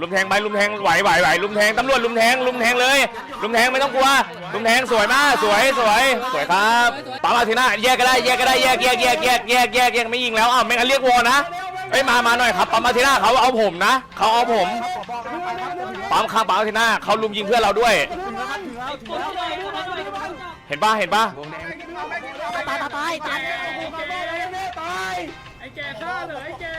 ลุมแทงไปลุมแทงไหวไหวไหวลุมแทงตำรวจลุมแทงลุมแทงเลยลุมแทงไม่ต้องกลัวลุมแทงสวยมากสวยสวยสวยครับปั๊มาทีน่าแยกก็ได้แยกก็ได้แยกแยกแยกแยกแยกแยกแยกไม่ยิงแล้วอ้าวไม่งั้นเรียกวอนะเอ้ยมามาหน่อยครับปั๊มาทีน่าเขาเอาผมนะเขาเอาผมปั๊มข้างปั๊มาทีน่าเขาลุมยิงเพื่อนเราด้วย เห็นป่ะเห็นป่ะตายตายตายตายไอ้แกฆ่าเลยไอ้แก่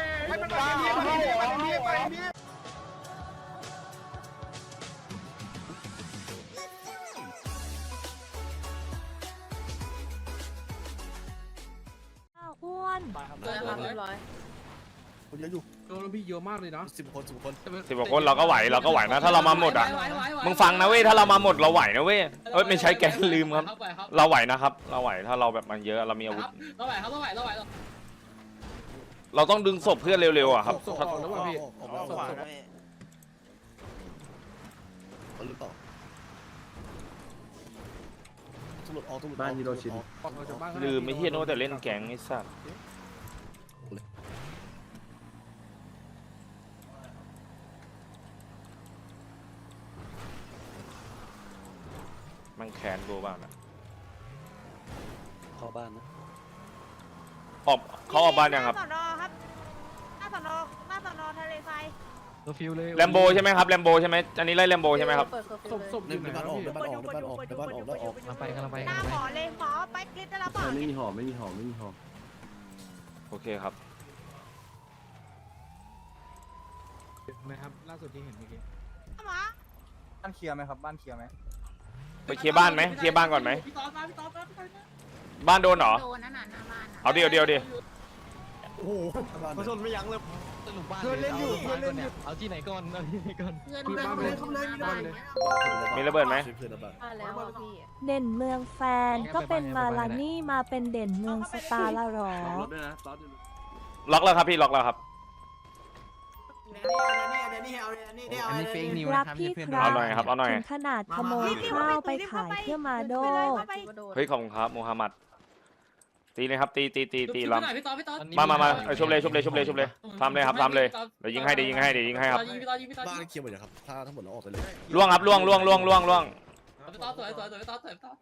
าวอ้วนเรียบร้อยคนเยอะอยู่โดนพี่เยอะมากเลยนะสิบคนสิบคนสิบกว่าคนเราก็ไหวเราก็ไหวนะ ถ้าเรามาหมดอะมึงฟังนะเว้ยถ้าเรามาหมดเราไหวนะเว้ยเอ้ยไม่ใช่แกลืมครับ เราไหวนะครับ เราไหวถ้าเราแบบมันเยอะเรามีอาวุธเราไหวครับเราไหวเราไหวเราต้องดึงศพเพื่อนเร็วๆอะครับส่งถ้าออกแล้วว่ะพี่ออกมาออกมาคนหรือเปล่าตำรวจออกตำรวจบ้านฮิโรชินออกจากบ้านลืมไม่เฮียโน้ตแต่เล่นแก๊งไอ้สัส มันแขนกูบ้างนะเข้าบ้านนะออกเขาออกบ้านยังครับหน้าสอนอครับหน้าสอนอหน้าสอนอทะเลทรายแลมโบใช่ไหมครับแลมโบใช่ไหมอันนี้ไล่แลมโบใช่ไหมครับศพศพอในยู่ไหนบ้านออกในบ้านออกในบ้านออกในบ้านออกแล้วออกกำลังไปกำลังไปหน้าหมอเลยหมอไปคลิปได้แล้วเปล่าไม่มีหอไม่มีหอไม่มีหอโอเคครับนะครับล่าสุดที่เห็นเมื่อกี้หมอบ้านเคลียร์ไหมครับ บ้านเคลียร์ไหม ไปเคลียร์บ้านไหมเคลียร์บ้านก่อนไหม พี่ต๊อบมาพี่ต๊อบมาพี่ต๊อบมาบ้านโดนเหรอ โดนนั่นน่ะหน้าบ้านเอาเดียวเดียวดิโอ้โหเขาชนไม่ยั้งเลย สรุปบ้านเพื่อนเล่นอยู่เพื่อนเล่นอยู่ เอาที่ไหนก่อนเอาที่ไหนก่อน เพื่อนเพื่อนเพื่อนเขาเลยหน้าบ้านมีระเบิดไหมเพื่อนระเบิดมาแล้วพี่ เด่นเมืองแฟนก็เป็นมาลานี่มาเป็นเด่นเมืองสตาร์ละหรอ รถด้วยนะรถด้วยนะล็อกแล้วครับพี่ ล็อกแล้วครับ อันนี้เฟกนิวรันะกครับพี่เพื่อนครัเอาบหน่อยครับเอาหน่อย ถึงขนาดขโมยข้าวไปขายเพื่อมาโด เฮ้ยขอบคุณครับมูฮัมหมัดตีเลยครับตีตีตีตีลพี่ต๊อพี่ต๊อบำมามามาเออชุบเลยชุบเลยชุบเลยชุบเลยทำเลยครับทำเลยเดี๋ยวยิงให้เดี๋ยวยิงให้เดี๋ยวยิงให้ครับยิงพี่ต๊อบยิงพี่ต๊อบบ้านเคลียร์หมดเลยครับถ้าทั้งหมดเราออกไปเลยล่วงครับล่วงล่วงล่วงล่วงล่วงพี่ต๊อสวยสวยสวยพี่ต๊อสวยพี่ต๊อ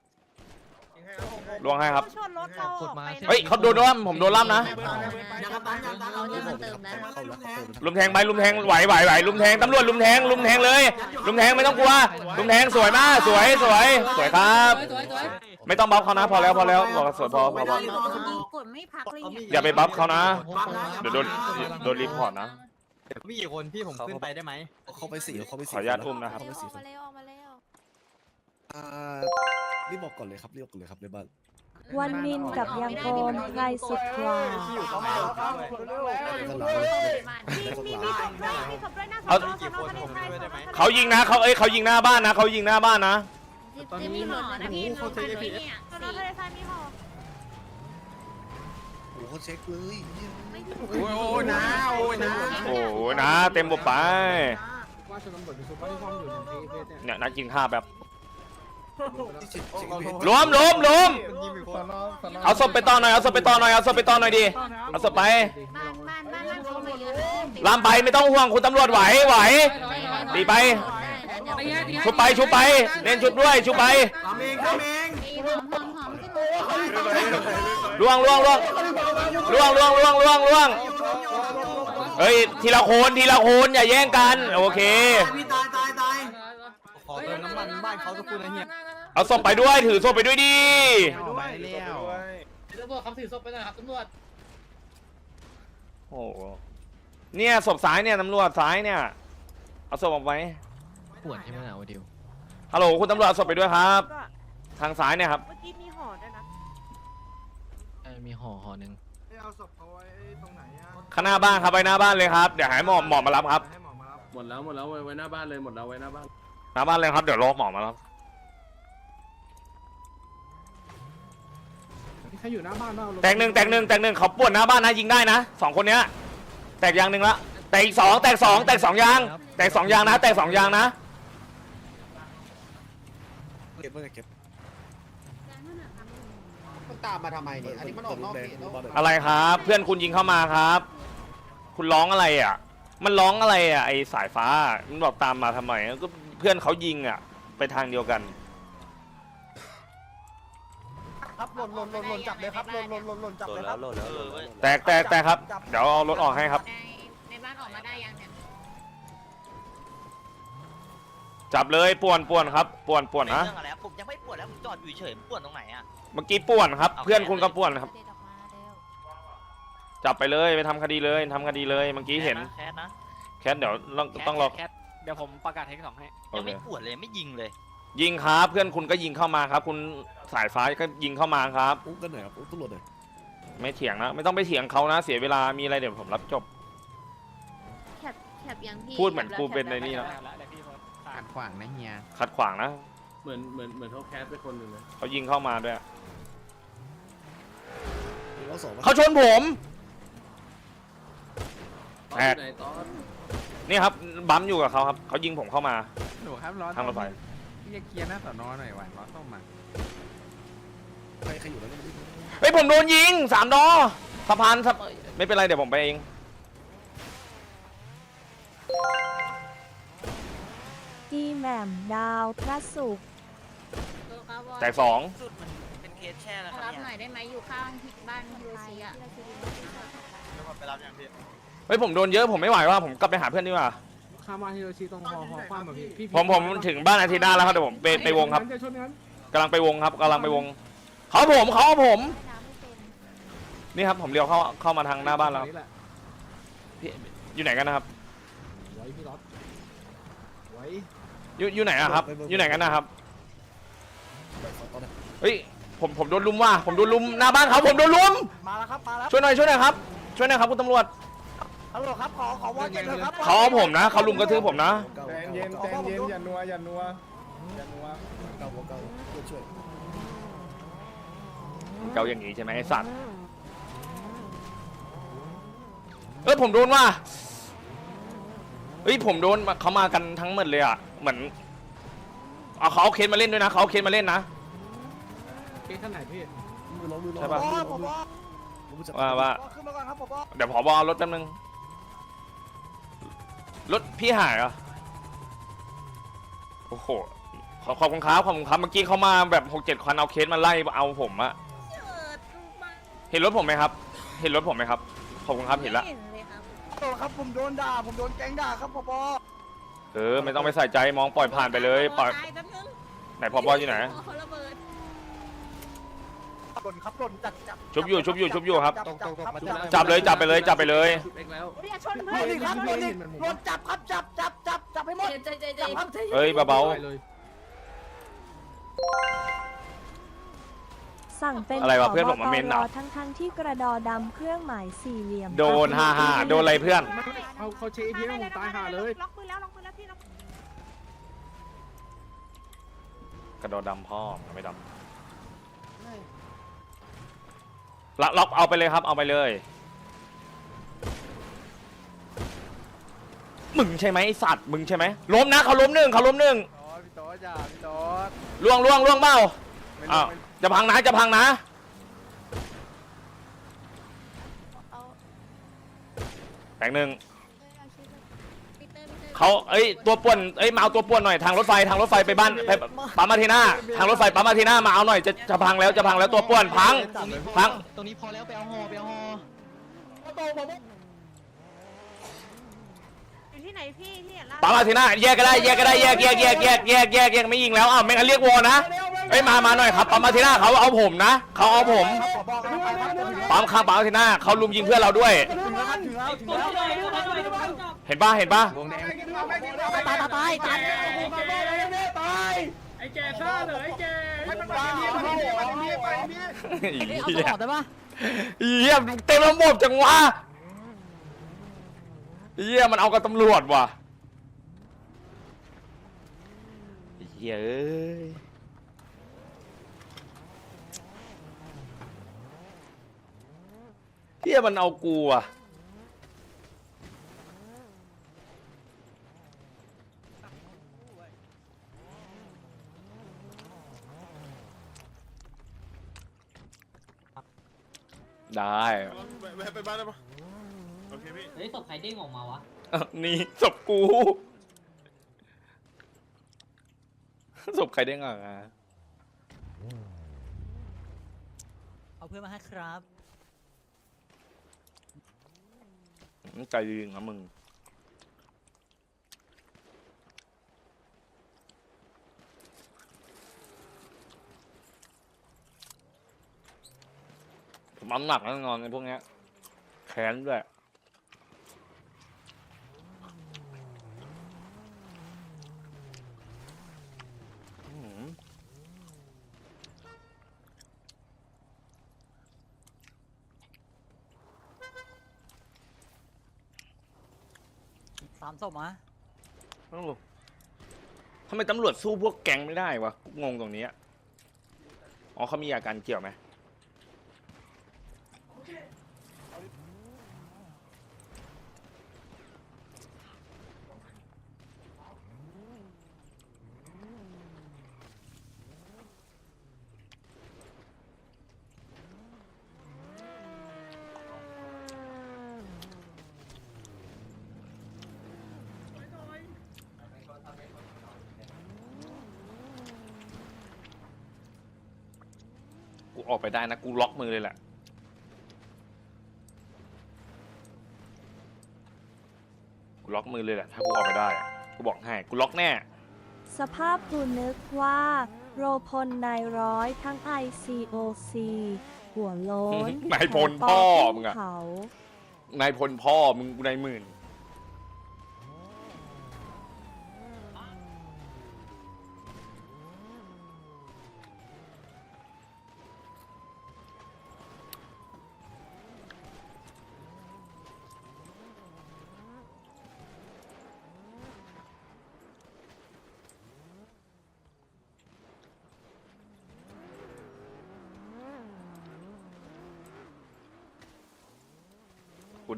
ล่วงให้ครับเขาชนรถเราออกไปนะเฮ้ยเขาโดนล่ำผมโดนล่ำนะอย่ากระตันอย่ากระตันเราเนี่ยเติมนะเข้าแล้วเข้าแล้วลุมแทงไปลุมแทงไหวไหวไหวลุมแทงตำรวจลุมแทงลุมแทงเลย ลุมแทงไม่ต้องกลัว ลุมแทงสวยมากสวยสวย สวยครับสวยสวยสวยไม่ต้องบัฟเขานะพอแล้วพอแล้วบอกสวยพอพอพอกดไม่พักเลยเนี่ยอย่าไปบัฟเขานะ เดี๋ยวโดนโดนรีพอร์ตนะมีกี่คนพี่ผมขึ้นไปได้ไหมเข้าไปสี่เข้าไปขสี่ออนุญาตอุ้มนะครับเข้าไปอสี่อกมาแล้วอ อกมาแล้วอ่ารีบบอกก่อนเลยครับรีบบอกก่อนเลยครับในบ้านวันมินกับยังโกมใครสุดกว่ามีมีมีศพด้วยมีศพด้วยหน้าสอเอานอสอนอทะเลทรายสอนอทะเลทรายเขายิงนะเขาเอ้ยเขายิงหน้าบ้านนะเขายิงหน้าบ้านนะไม่มีหอนะพี่เขาใช้เนี่ยสอนอทะเลทรายมีหอโอ้โหเขาเช็คเลยโอ้ยนะโอ้โหนะเต็มบกไปว่าชนตำรวจมีซุปเปอร์ที่ซ่อมอยู่ในเพจเนี่ยเนี่ยนักกินข้าวแบบ รวมรวมรวมเอาศพไปต่อหน่อยเอาศพไปต่อหน่อยเอาศพไปต่อหน่อยดิเอาศพไปบ้านบ้านบ้านบ้านเขาไปเยอะลามไปไม่ต้องห่วงคุณตำรวจไหวไหวตีไปชุบไปชุบไปเล่นชุบด้วยชุบไปหอมหอมหอมขึ้นล่วงล่วงล่วงล่วงล่วงล่วงล่วงล่วงเฮ้ยทีละคนทีละคนอย่าแย่งกันโอเคขอเติมน้ำมันบ้านเขาสักครู่นะเฮีย เอาศพไปด้วยถือศพไปด้วยดิไปแล้วตำรวจคำถือศพไปหน่อยครับตำรวจโอ้โหเนี่ยศพซ้ายเนี่ยตำรวจซ้ายเนี่ยเอาศพออกไปปวดใช่ไหมนะโอดิวฮัลโหลคุณตำรวจเอาศพไปด้วยครับ ทางซ้ายเนี่ยครับเมื่อกี้มีหอด้วยนะมีห่อห่อหนึ่งเอาศพเอาไว้ตรงไหนอะข้างหน้าบ้านครับไปหน้าบ้านเลยครับเดี๋ยวให้หมอหมอมารับครับให้หมอมารับหมดแล้วหมดแล้วไว้ไว้หน้าบ้านเลยหมดแล้วไว้หน้าบ้านหน้าบ้านเลยครับเดี๋ยวรอหมอมารับ ใครอยู่หน้าบ้านบ้างแตกหนึ่งแตกหนึ่งแตกหนึ่งเขาปวดหน้าบ้านนะยิงได้นะสองคนเนี้ยแตกยางหนึ่งละแตกอีกสองแตกสองแตกสองยางแตกสองยางนะแตกสองยางนะเก็บไว้เก็บมันตามมาทำไมเนี่ยอันนี้มันออกนอกเขตแล้วอะไรครับ เพื่อนคุณยิงเข้ามาครับ คุณร้องอะไรอะ มันร้องอะไรอะไอสายฟ้ามันบอกตามมาทำไมก็เพื่อนเขายิงอะ ไปทางเดียวกัน ครับหล่นหล่นหล่นหล่นจับเลยครับหล่นหล่นหล่นหล่นจับเลยครับแตกแตกแตกครับ เดี๋ยวเอารถออกให้ครับ ในบ้านออกมาได้ยังเนี่ยจับเลยป่วนป่วนครับป่วนป่วนนะ เรื่องอะไรผมยังไม่ปวดแล้วผมจอดอยู่เฉยผมปวดตรงไหนอะ เมื่อกี้ป่วนครับ เอา เพื่อนคุณก็ป่วนครับ เด็ดออกมาเร็วจับไปเลยไปทำคดีเลยทำคดีเลยเมื่อกี้เห็น แคสนะแคทเดี๋ยวต้องต้องรอแคทเดี๋ยวผมประกาศเทคสองให้ โอยังเคไม่ปวดเลยไม่ยิงเลย ยิงครับเพื่อนคุณก็ยิงเข้ามาครับ คุณสายฟ้าก็ยิงเข้ามาครับอุ้มกันหน่อยครับอุ้มตำรวจหน่อยไม่เถียงนะ ไม่ต้องไปเถียงเขานะ เสียเวลามีอะไรเดี๋ยวผมรับจบ แคปแคปยังพี่พูดเหมือนกูเป็นในนี่ แล้นะวแล้วเดี๋ยวพี่โพสต์ขัดขวางนะเฮีย ขัดขวางนะเหมือนเหมือนเหมือนเขาแคสไปคนหนึ่งเลยเขายิงเข้ามาด้วยแล้วสองเขาชนผม ตอนแปดที่ไหนตอน นี่ครับบัมอยู่กับเขาครับเขายิงผมเข้ามาหนูครับร้อนทางรถไฟ เรียกเคลียร์หน้าสอนอหน่อยหวานร้อนต้องมาใครใครอยู่แล้วก็ไม่รู้เฮ้ยผมโดนยิงสามดอสะพานสะไม่เป็นไรเดี๋ยวผมไปเองอีแหม่มดาวพระศุกร์แตกสองสุดมันเป็นเคสแช่แล้วครับรับเนี่ยหน่อยได้ไหมอยู่ข้างที่บ้านฮิโรชิอะเดี๋ยวผมไปรับอย่างพี่เฮ้ยผมโดนเยอะผมไม่ไหวว่าผมกลับไปหาเพื่อนดีกว่า ข้ามมาฮิโรชิตรงฮอฮอคว้ามาพี่พี่ผมผมถึงบ้านอาทิตย์หน้าแล้วครับเดี๋ยวผมไปไปวงครับจะชนงั้นกำลังไปวงครับกำลังไปวงเขาผมเขาผมน้ำไม่เป็นนี่ครับผมเลี้ยวเข้าเข้ามาทางหน้าบ้านแล้วครับนี่แหละพี่อยู่ไหนกันนะครับไว้พี่รถไว้อยู่อยู่ไหนอะครับ อยู่ไหนกันนะครับแบบตอนนั้นเฮ้ยผมผมโดนลุมว่ะผมโดนลุมหน้าบ้านเขาผมโดนลุมมาแล้วครับมาแล้วช่วยหน่อยช่วยหน่อยครับช่วยหน่อยครับคุณตำรวจ ฮัลโหลครับขอขอวอเจ็ดเลยครับเขาเอาผมนะเขาลุมกระทืบผมนะเก้าใจเก้าเย็นใจเย็นอย่านัวอย่านัวอย่านัวเก้าเก้าช่วยช่วยเกาอย่างนี้ใช่ไหมไอ้สัตว์เออผมโดนว่ะเฮ้ยผมโดนมาเขามากันทั้งหมดเลยอะเหมือนเอาเขาเอาเคสมาเล่นด้วยนะเขาเอาเคสมาเล่นนะเคสขนาดพี่มือร้องมือร้องใช่ปะพ่อผมพ่อผมจะว่าว่าขึ้นมาก่อนครับผมพ่อเดี๋ยวผอบอรถแป๊บนึง รถพี่หายเหรอ โอ้โห ขอขอบคุณครับขอบคุณครับ เมื่อกี้เขามาแบบหกเจ็ดคันเอาเคสมาไล่เอาผมอะเห็นรถผมไหมครับ เห็นรถผมไหมครับ ขอบคุณครับเห็นละเห็นเลยครับโอ้ครับผมโดนด่า ผมโดนแก๊งด่าครับพ่อพ่อเออ ไม่ต้องไปใส่ใจมองปล่อยผ่านไปเลย ปล่อย ตายแป๊บนึงไหนพอบออยู่ไหนเขาระเบิด หล่นครับหล่นจับจับชุบอยู่ชุบอยู่ชุบอยู่ครับจัจัครับจับเลยจับไปเลยจับไปเลย ชุบเอ็กแล้วอย่าชนหล่นอีกครับหล่นอีกหล่นจับครับจับจับจับจับให้หมดใจใจใจจับครับเฮ้ยเบาเลยสั่งเป็นอะไรวะเพื่อนผมมาเม้นต์เหรอ ทั้งทั้งๆที่กระดอดำเครื่องหมายสี่เหลี่ยม ๆ โดนฮ่าฮ่าโดนอะไรเพื่อนเขาเขาเช็คพีผมตายห่าเลย ล็อกมือแล้วล็อกมือแล้วพี่ล็อกกระโดดดำพ่อไม่ดำ ล็อกล็อกเอาไปเลยครับ เอาไปเลย มึงใช่ไหมไอสัตว์มึงใช่ไหมล้มนะเขาล้มหนึ่งเขาล้มหนึ่งโอ้พี่โต๊ดจ้าพี่โต๊ดล่วงล่วงล่วงเปล่าอ้าวจะพังนะจะพังนะ เอาแตงหนึ่งปี เขาเอ้ยตัวป่วนเอ้ยมาเอาตัวป่วนหน่อยทางรถไฟทางรถไฟไปบ้านไปปั๊มมาทีหน้าทางรถไฟปั๊มมาทีหน้ามาเอาหน่อยจะจะพังแล้วจะพังแล้วตัวป่วนพังพัง ตรงนี้พอแล้วไปเอาหอไปเอาหอ ที่ไหนพี่ที่เห็นล่าปั๊มมาทีหน้าแยกก็ได้แยกก็ได้แยกแยกแยกแยกแยกแยกแยกไม่ยิงแล้วอ้าวไม่งั้นเรียกวอนะเอ้ยมามาหน่อยครับปั๊มมาทีหน้าเขาเอาผมนะเขาเอาผมครับผอบอกครับไปครับถึงแล้วปั๊มข้างปั๊มมาทีหน้าเขาลุมยิงเพื่อนเราด้วยถึงแล้วครับถึงแล้วถึงแล้วเห็นป่ะเห็นป่ะวงแดงตายตายตายตายตายไอ้แกซ่าเลยไอ้แกให้มันมาเนียมาเนียมาเนียไปเนียเหี้ยเหี้ยเต็มระบบจังวะ เหี้ยมันเอากับตำรวจว่ะเหี้ยเอ้ยเหี้ยมันเอากูอะได้ไปไปบ้านได้ปะ เคพี่เฮ้ยศพใครเด้งออกมาวะอะนี่ศพกูศพใครได้ไงอะเอาเพื่อนมาให้ครับมึงใจดีนะมึงผมน้ำหนักแน่นอนในพวกเนี้ยแขนด้วยอื้อหือ สามศพมะเอ้ทำไมตำรวจสู้พวกแก๊งไม่ได้วะ งงตรงนี้อ๋อเขามีอาการเกี่ยวไหม กูออกไปได้นะ กูล็อกมือเลยแหละ กูล็อกมือเลยแหละ ถ้ากูออกไปได้อะกูบอกให้ กูล็อกแน่ สภาพกูนึกว่า โรพลนายร้อยทั้ง ICOC หัวโล้นนายพลพ่อมึงอะ เขา นายพลพ่อมึงกูนายหมื่น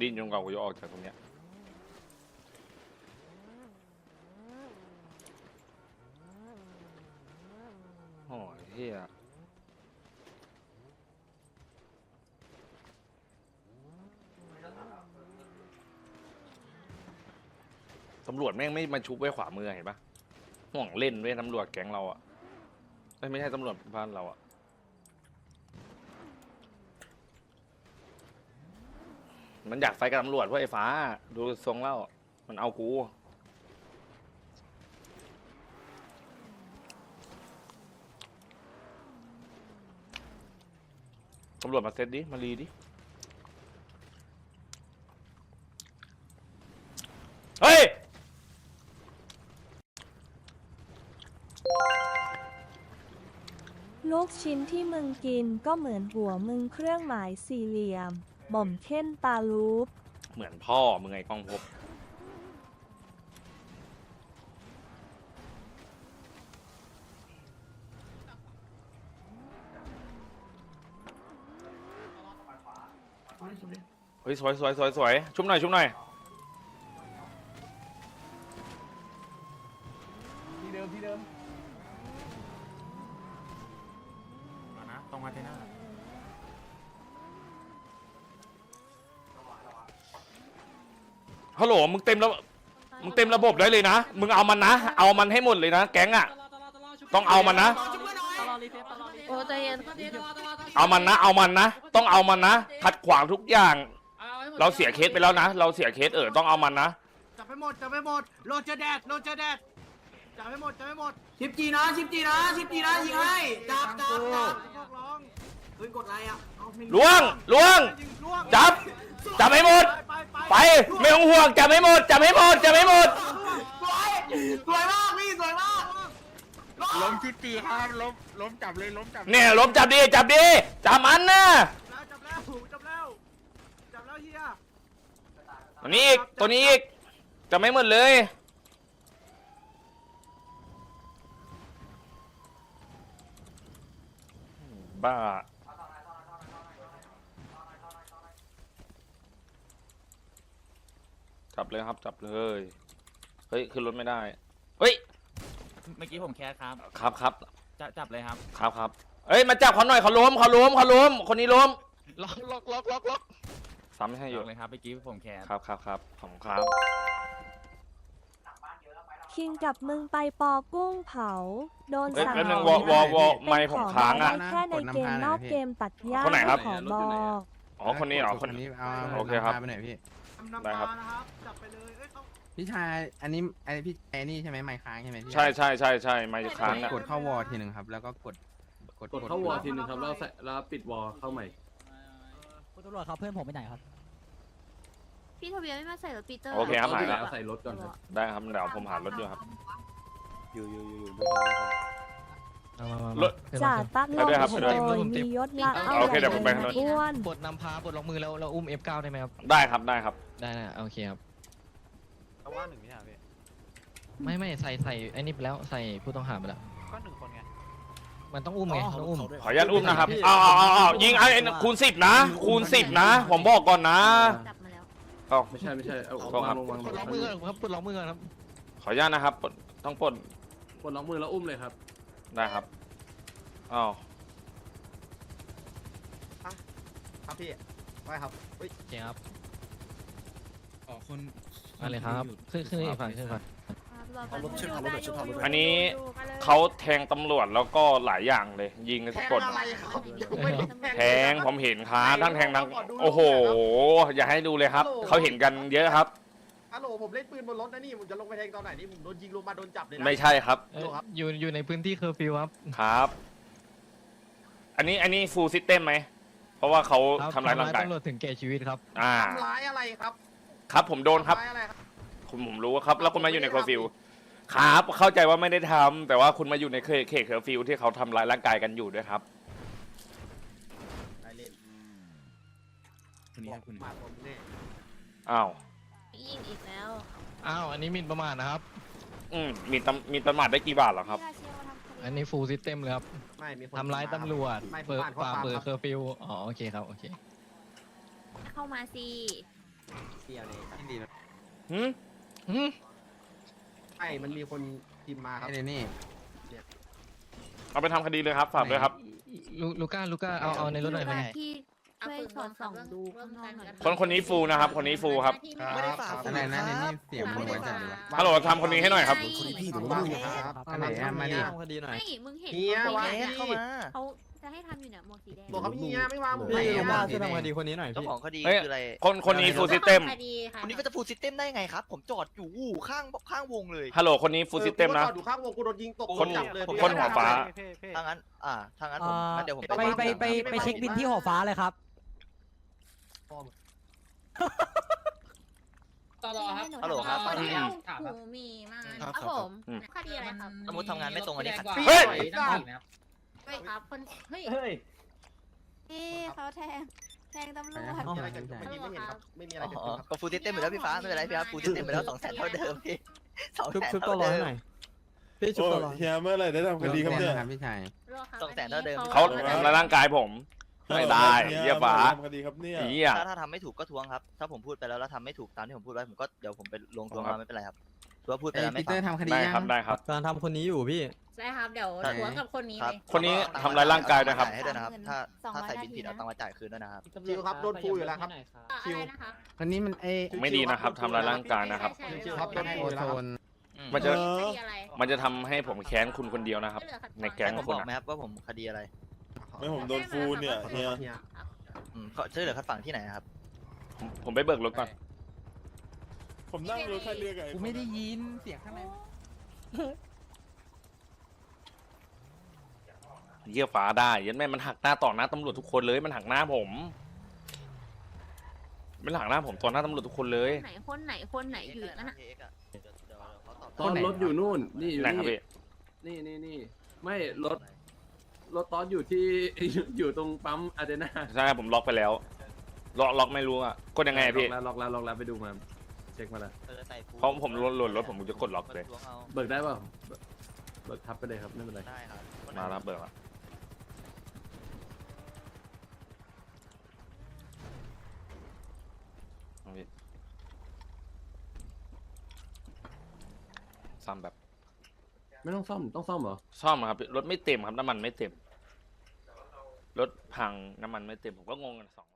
ดิ้นจนกว่ากูจะออกจากตรงเนี้ยโอ้ยเฮียตำรวจแม่งไม่มาชุบไว้ขวามือเห็นปะห่วงเล่นเว้ยตำรวจแก๊งเราอะเอ้ยไม่ใช่ตำรวจบ้านเราอะ มันอยากไฟกับตำรวจเพราะไอ้ฟ้า ดูทรงแล้วมันเอากู ตำรวจมาเซตดิ มารีดิ เฮ้ย ลูกชิ้นที่มึงกินก็เหมือนหัวมึงเครื่องหมายสี่เหลี่ยม บ่มเช่นตาลูป เหมือนพ่อมึงไงกล้องพบ เฮ้ยสวยสวยสวยสวยชุบหน่อยชุบหน่อย ที่เดิมที่เดิม ตรงมาเทน่า ฮัลโหล มึง เต็มแล้วมึงเต็มระบบได้เลยนะ มึงเอามันนะ เอามันให้หมดเลยนะ แก๊งอะ ต้องเอามันนะ โอ้ใจเย็นเอามันนะ เอามันนะ ต้องเอามันนะ ขัดขวางทุกอย่าง เราเสียเคสไปแล้วนะ เราเสียเคสเออ ต้องเอามันนะ จับไปหมดจับไปหมดโรเจอร์แดดโรเจอร์แดดจับไปหมดจับไปหมดชิปจีนะชิปจีนะชิปจีนะยิงให้จับจับจับพวกร้องเฮ้ยกดอะไรอะเอาไม่รู้ล่วง ล่วง ยิงล่วงจับ จับให้หมดไปไปไม่ต้องห่วงจับให้หมดจับให้หมดจับให้หมด สวยสวยมากพี่สวยมากล้มชิปตีครับล้มล้มจับเลยล้มจับเนี่ยล้มจับดีจับดีจับมันนะแล้วจับแล้วจับแล้วจับแล้วเฮียตัวนี้อีกตัวนี้อีกจับไม่หมดเลยบ้า จับเลยครับจับเลย เฮ้ยขึ้นรถไม่ได้ เฮ้ยเมื่อกี้ผมแคสครับ ครับครับจะจับเลยครับ ครับครับเอ้ยมาจับเขาหน่อยเขาล้มเขาล้มเขาล้มคนนี้ล้มล็อกล็อกล็อกล็อกล็อกซ้ำให้อยู่เลยครับเมื่อกี้ผมแคสครับครับครับขอบคุณครับคิงกับมึงไปปอกุ้งเผา โดนเอ้ยสั่งแป๊บนึงหวออวอวอเป็นไมค์ผมค้างอะขได้แค่ในเกมนอกเกมตัดยากคนไหนครับ ขอบอกอ๋อคนนี้เหรอคนนี้ เอาโอเคครับไปไหนพี่ นำได้ครับ มานะครับจับไปเลยเอ้ยเขาพี่ชายอันนี้อันนี้พี่ไอ้นี่ใช่ไหมไมค์ค้างใช่ไหมพี่ใช่ใช่ใช่ใช่ไม่ค้างอะกดเข้าวอลทีหนึ่งครับ แล้วก็กดกดเข้าวอลทีนึงครับแล้วใส่แล้วปิดวอลเข้าใหม่ คุณตำรวจครับเพื่อนผมไปไหนครับ พี่ทวีไม่มาใส่รถปีเตอร์โอเคครับเอาหายที่แล้วเอาใส่รถก่อนครับ ได้ครับเดี๋ยวผมหารถอยู่ครับ อยู่อยู่อยู่อยู่ รถ จ่าตั้งไปด้วยครับโดไปด้วยยมียศละเอาโอเคเดี๋ยวผมไปข้างนอก อ้วนปลดนำพาปลดล็อกมือแล้วเราอุ้ม F9 ได้ไหมครับ ได้ครับได้ครับ ได้นะโอเคครับเอาว่าหนึ่งไม่ใช่เหรอพี่ไม่ไม่ใส่ใส่ไอ้นี่ไปแล้วใส่ผู้ต้องหาไปแล้ว ก็หนึ่งคนไงมันต้องอุ้มไงต้องอุ้ม ขออนุญาตอุ้มนะครับอ้าวอ้าวอ้าวอ้าวยิงไอ้ไอ้คูณสิบนะ คูณสิบนะ ผมบอกก่อนนะ จับมาแล้วเอ้าไม่ใช่ไม่ใช่เอาขอวาครังบลงวางปลดล็อกมือก่อนครับปลดล็อกมือก่อนครับ ขออนุญาตนะครับปลดต้องปลด กดล็อกมือแล้วอุ้มเลยครับ ได้ครับอ้าวครับพี่ไปครับเฮ้ยโอเคครับอ๋อคนมาเลยครับ ขึ้นขึ้นอีกฝั่งขึ้นฝั่งเอารถเชื่อมเอารถเชื่อมเอารถ อันนี้เขาแทงตำรวจแล้วก็หลายอย่างเลย ยิงกดแทงผมเห็นครับทั้งแทงทั้งโอ้โห อย่าให้ดูเลยครับ เขาเห็นกันเยอะครับ ฮัลโหลผมเล่นปืนบนรถนะนี่ผมจะลงไปแทงตอนไหนนี่ผมโดนยิงลงมาโดนจับเลยนะ ไม่ใช่ครับเอ้ยอยู่อยู่ในพื้นที่เคอร์ฟิวครับ ครับ อันนี้อันนี้ฟูลซิสเต็มไหม เพราะว่าเขาครับทำร้ายร่างกายตำรวจถึงแก่ชีวิตครับ อ่า ทำร้ายอะไรครับครับผมโดนครับ ทำายอะไรครับ คุณผมรู้ครับ แล้วคุณมาอยู่ในเคอร์ฟิวครับ เข้าใจว่าไม่ได้ทำแต่ว่าคุณมาอยู่ในเขตเขตเคอร์ฟิวที่เขาทำร้ายร่างกายกันอยู่ด้วยครับคนนี้ครับคนนี้ มาผมเนี่ยอ้าว ยิงอีกแล้วอ้าวอันนี้หมินประมาทนะครับ อืมมีตำมีประมาทได้กี่บาทเหรอครับ อันนี้ฟูลซิสเต็มเลยครับไม่มีคนทำร้ายตำรวจไม่ผมเปิดอ่านข้อฝ่าความเปิดครับเคอร์ฟิวอ๋อโอเคครับโอเคเข้ามาสิเดียวเลยที่ดีนะหืมหืมใช่มันมีคนพิมพ์มาครับ ไอ้นี่เอาไปทำคดีเลยครับ ฝากด้วยครับ ลูลูก้าลูก้าเอาเอาในรถหน่อยไหมที่ ช่วยสอดส่องดูข้างนอกหน่อยคนคนนี้ฟูลนะครับ คนนี้ฟูลครับ ไม่ได้ฝาก อะไรนะในนี่เสียงมันไว้จัดเลยวะฮัลโหลทำคนนี้ให้หน่อยครับ คนนี้พี่เดี๋ยวรู้เรื่องนะครับอันไหนอะมาดิ คดีหน่อย ไม่มึงเห็นเฮียเขาวะไหมเข้ามาเขาจะให้ทำอยู่เนี่ยหมวกสีแดงบอกครับเฮียไม่วางผมไม่ไม่เอาเอามามาช่วยทำคดีคนนี้หน่อยเจ้าของคดีเฮ้ยคืออะไร คนคนนี้ฟูลซิสเต็มคดีค่ะคนนี้ก็จะฟูลซิสเต็มได้ไงครับ ผมจอดอยู่อู่ข้างข้างวงเลยฮัลโหลคนนี้ฟูลซิสเต็มนะออกูก็จอดอยู่ข้างวงกูโดนยิงตกคนจับเลยคนหัวฟ้าถ้างั้น อ่าถ้างั้นผมงั้นเดี๋ยวผมไปไปไปไปเช็คบินที่หอฟ้าเลยครับ ฮัลโหลครับคนที่เอาหูมีมาครับครับครับผมคดีอะไรครับสมมติทำงานไม่ตรงอันนี้ขัด เฮ้ยเฮ้ยครับคนเฮ้ย เฮ้ยนี่เขาแทง แทงตำรวจ ไม่มีอะไรเกิดขึ้นไม่มีไม่เห็นครับ ไม่มีอะไรเกิดอ๋อขึ้นครับ ก็ฟูลซิสเต็มไปแล้วพี่ฟ้าไม่เป็นไรพี่ฟ้าฟูลซิสเต็มไปแล้วสองแสนเท่าเดิมพี่สองแสนชุบตัวเท่าร้อยเดิม หน่อยพี่ชุบตัวร้อยเฮียเมื่อไหร่ได้ทำคดีครับเนี่ย ครับพี่ชายสองแสนเท่าเดิม เขาทำร้ายร่างกายผม ไม่ได้เยี่ยฟ้าคดีครับเนี่ยเยี่ยถ้าถ้าทำไม่ถูกก็ทวงครับ ถ้าผมพูดไปแล้วแล้วทำไม่ถูกตามที่ผมพูดไว้ผมก็เดี๋ยวผมไปลงทวงมาไม่เป็นไรครับถือว่าพูดไปเอ้ยแล้วปีไม่เตอฟังร์ทำคดีได้ยังครับได้ครับการทำคนนี้อยู่พี่ใช่ครับเดี๋ยวทวงกับคนนี้คเลรับยคนนี้ทำร้ายร่างกายนะครับจ่ให้ด้วยนะครับ ถ้าสองร้ถ้าอยใส่บินผิดนาทีนะเอาตังค์มาจ่ายคืนด้วยนะครับชิวครับโดนฟูอยู่แล้วครับอะไรนะคะคนนี้มันเอ้ยไม่ดีนะครับทำร้ายร่างกายนะครับใช่ชิวใช่ครับโดนโอฟูอยู่โซแล้วครับนอืมมันจะคดีอะไรมันจะทำให้ผมแค้นคุณคนเดียวนะครับ ในแก๊งผมคุณบอกไหมอะครับว่าผมคดีอะไร ไม่ผมโดนฟูเนี่ยเฮียเฮีย อืมเขาช่วยเหลือคัดฝั่งที่ไหนนะครับ ผมผมไปเบิกรถก่อน ผมนั่งรถคันเรือกับกูไม่ได้ยินเสียงข้างใน เยี่ยฟ้าได้ยันแม่มันหักหน้าต่อหน้าตำรวจทุกคนเลย มันหักหน้าผม มันหักหน้าผมต่อหน้าตำรวจทุกคนเลย ไหนคนไหนคนไหนอยู่นั่นน่ะ ตอนรถอยู่นู่น นี่อยู่ไหนครับนี่พี่ นี่นี่นี่ไม่รถ รถตอนอยู่ที่ อยู่ตรงปั๊มอาเดนาใช่ผมล็อกไปแล้ว ล็อกล็อกไม่รู้อะกดยังไงอะพี่ล็อกแล้วล็อกแล้วล็อกแล้วไปดูมาเช็คมาแล้วเพราะผมหล่นรถผมจะกดล็อกเลยเบิกได้เปล่าเบิกเบิกทับไปเลยครับไม่เป็นไรได้ครับมาแล้วเบิกแล้วเอาพี่ซ่อมแบบ ไม่ต้องซ่อมต้องซ่อมเหรอซ่อมครับรถไม่เต็มครับน้ำมันไม่เต็มรถพังน้ำมันไม่เต็มผมก็งงกันสอง